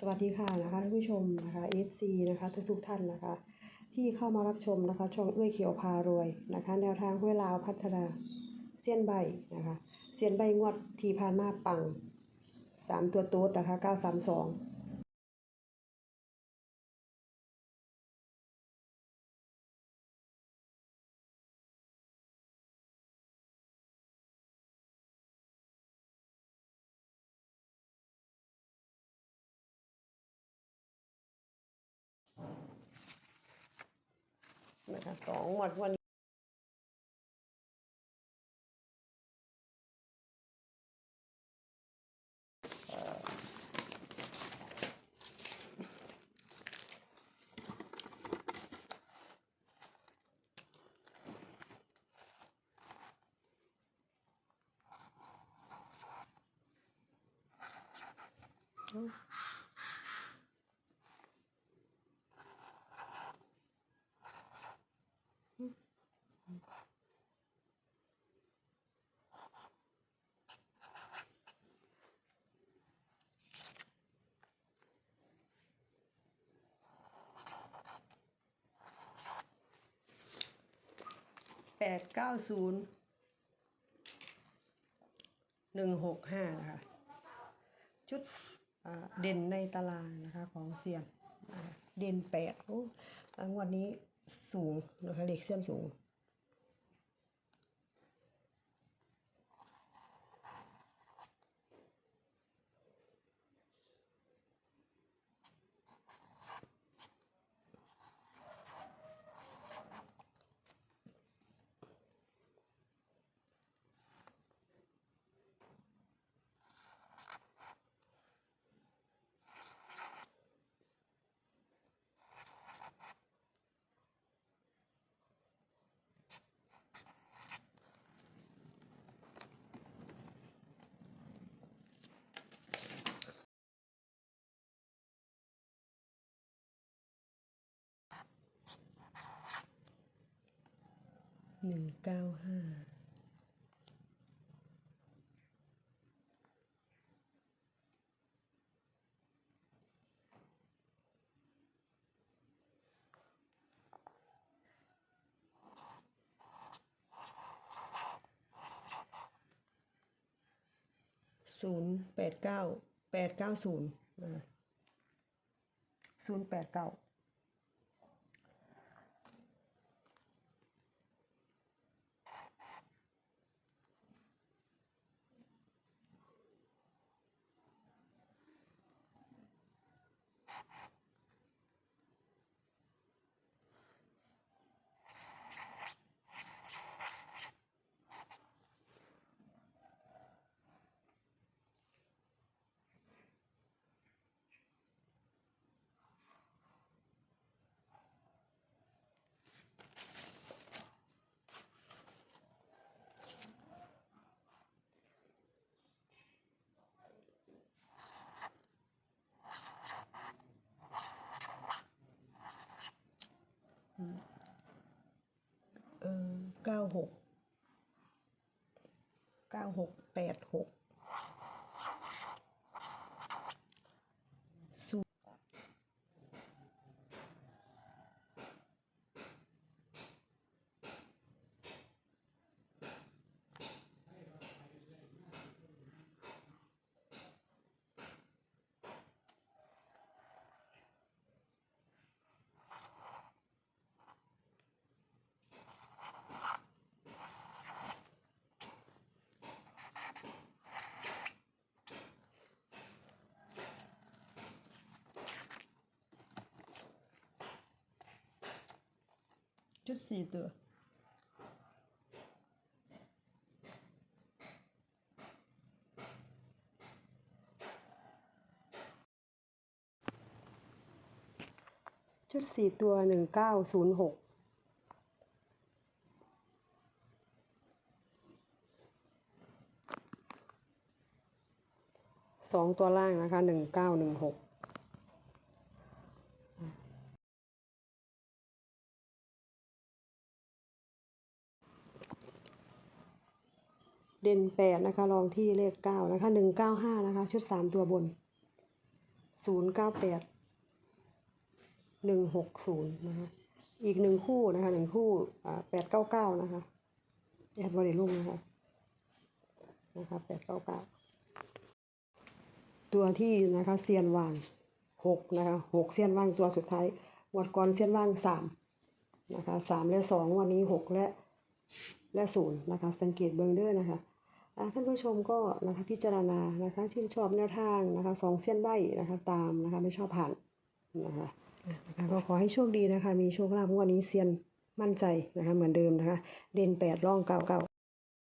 สวัสดีค่ะนะคะท่านผู้ชมนะคะ FC นะคะทุกๆทท่านนะคะ ที่เข้ามารับชมนะคะช่องเอื้อยเขียวพารวยนะคะแนวทางเวลาพัฒนาเสี้ยนใบนะคะเสี้ยนใบงวดทีพานมาปังสามตัวต๊ดนะคะเก้าสามสอง นะคะสองงวดวัน แปดเก้าศูนย์หนึ่งหกห้าค่ะชุดเด่นในตารางนะคะของเซียนเด่นแปดโอ้งวัลนี้สูงนะคะเลขเซียนสูง หนึ่งเก้าห้าศูนย์แปดเก้าแปดเก้าศูนย์ศูนย์แปดเก้า เออเก้าหกเก้า หกแปดหกศูนย์ จุดสี่ตัว ชุดสี่ตัวหนึ่งเก้าศูนย์หกสองตัวล่างนะคะหนึ่งเก้าหนึ่งหก ด่นแปดนะคะรองที่เลขเก้านะคะหนึ่งเก้าห้านะคะ ชุดสามตัวบนศูนย์เก้าแปดหนึ่งหกศูนย์นะคะอีกหนึ่งคู่นะคะหนึ่งคู่อ่าแปดเก้าเก้านะคะแอดบริลุ่งนะคะนะคะแปดเก้าเก้าตัวที่นะคะเซียนวางหกนะคะหกเซียนวางตัวสุดท้ายงวดก่อนเซียนวางสามนะคะสามและสองวันนี้หกและและศูนย์นะคะ สังเกตเบื้องเด้อนะคะ ท่านผู้ชมก็นะคะพิจารณานะคะชื่นชอบแนวทางนะคะสองเส้นใบนะคะตามนะคะไม่ชอบผ่านนะคะอะนะคะก็ขอให้โชคดีนะคะ มีโชคลาภงวดนี้เซียนมั่นใจนะคะเหมือนเดิมนะคะ เด่นแปดร่องเก้าเก้า